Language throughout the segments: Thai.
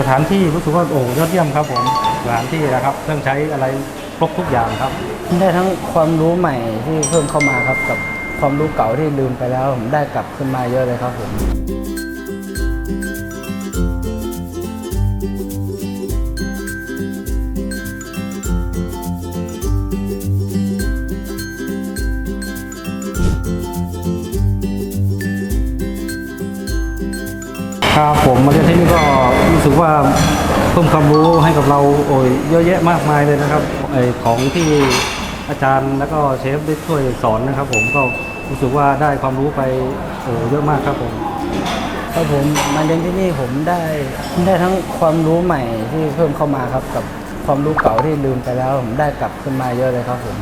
สถานที่รู้สึกว่าโอ้ยอดเยี่ยมครับผมสถานที่นะครับเครื่องใช้อะไรครบทุกอย่างครับ ได้ทั้งความรู้ใหม่ที่เพิ่มเข้ามาครับกับความรู้เก่าที่ลืมไปแล้วผมได้กลับขึ้นมาเยอะเลยครับผม ครับผมมาเรียนที่นี่ก็รู้สึกว่าเพิ่มความรู้ให้กับเราโอ้ยเยอะแยะมากมายเลยนะครับไอของที่อาจารย์แล้วก็เชฟได้ช่วยสอนนะครับ ผมก็รู้สึกว่าได้ความรู้ไปโอ้เยอะมากครับผมครับผมมาเรียนที่นี่ผมได้ได้ทั้งความรู้ใหม่ที่เพิ่มเข้ามาครับกับความรู้เก่าที่ลืมไปแล้ว ผมได้กลับขึ้นมาเยอะเลยครับผม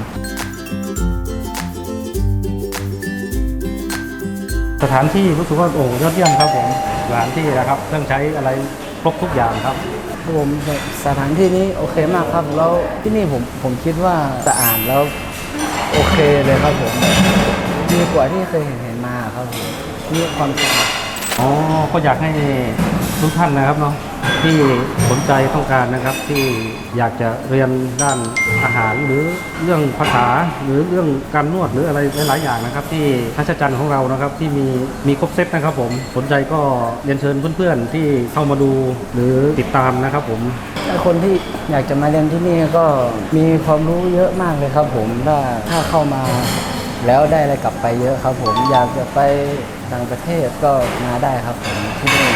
สถานที่รู้สึกว่าโอ้ยอดเยี่ยมครับผม สถานที่นะครับเครื่องใช้อะไรครบทุกอย่างครับครับผมสถานที่นี้โอเคมากครับแล้วที่นี่ผมผมคิดว่าสะอาดแล้วโอเคเลยครับผมดีกว่าที่เคยเห็นเห็นมาครับผมมีความสะอาดอ๋อก็อยากให้ทุกท่านนะครับเนาะ ที่สนใจต้องการนะครับที่อยากจะเรียนด้านอาหารหรือเรื่องภาษาหรือเรื่องการนวดหรืออะไรหลาย ๆ อย่างนะครับ ที่ทัชจันทร์ของเรานะครับที่มีมีครบเซตนะครับ ผมสนใจก็เรียนเชิญเพื่อน ๆ ที่เข้ามาดูหรือติดตามนะครับ ผมคนที่อยากจะมาเรียนที่นี่ก็มีความรู้เยอะมากเลยครับ ผมถ้าถ้าเข้ามาแล้วได้อะไรกลับไปเยอะครับ ผมอยากจะไปต่างประเทศก็มาได้ครับผมที่นี่